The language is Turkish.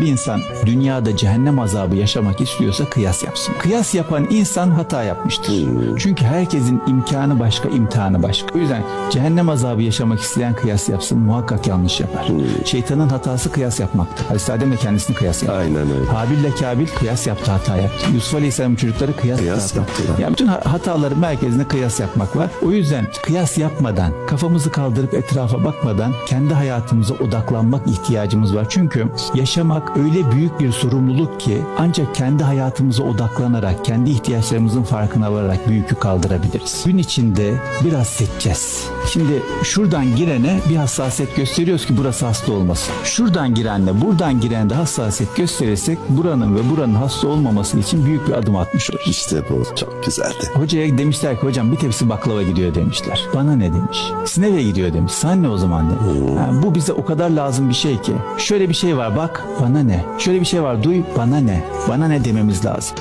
Bir insan dünyada cehennem azabı yaşamak istiyorsa kıyas yapsın. Kıyas yapan insan hata yapmıştır. Çünkü herkesin imkanı başka, imtihanı başka. O yüzden cehennem azabı yaşamak isteyen kıyas yapsın muhakkak yanlış yapar. Şeytanın hatası kıyas yapmaktır. Hazreti Adem de kendisini kıyas yaptı. Aynen öyle. Habil ile Kabil kıyas yaptı hata yaptı. Yusuf Aleyhisselam'ın çocukları kıyas, Kıyas yaptı. yaptılar. Yani bütün ha- hataların merkezinde kıyas yapmak var. O yüzden kıyas yapmadan, kafamızı kaldırıp etrafa bakmadan kendi hayatımıza odaklanmak ihtiyacımız var. Çünkü yaşamak öyle büyük bir sorumluluk ki ancak kendi hayatımıza odaklanarak, kendi ihtiyaçlarımızın farkına vararak bu yükü kaldırabiliriz. Gün içinde biraz seçeceğiz. Şimdi şuradan girene bir hassasiyet gösteriyoruz ki burası hasta olmasın. Şuradan girenle buradan giren de hassasiyet gösterirsek buranın ve buranın hasta olmaması için büyük bir adım atmış oluruz. İşte bu. Çok güzeldi. Hocaya demişler ki hocam bir tepsi baklava gidiyor demişler. Bana ne demiş. Siz nereye gidiyor demiş. Sana ne o zaman demiş. Ha, bu bize o kadar lazım bir şey ki. Şöyle bir şey var bak bana ne. Şöyle bir şey var duy bana ne. Bana ne dememiz lazım.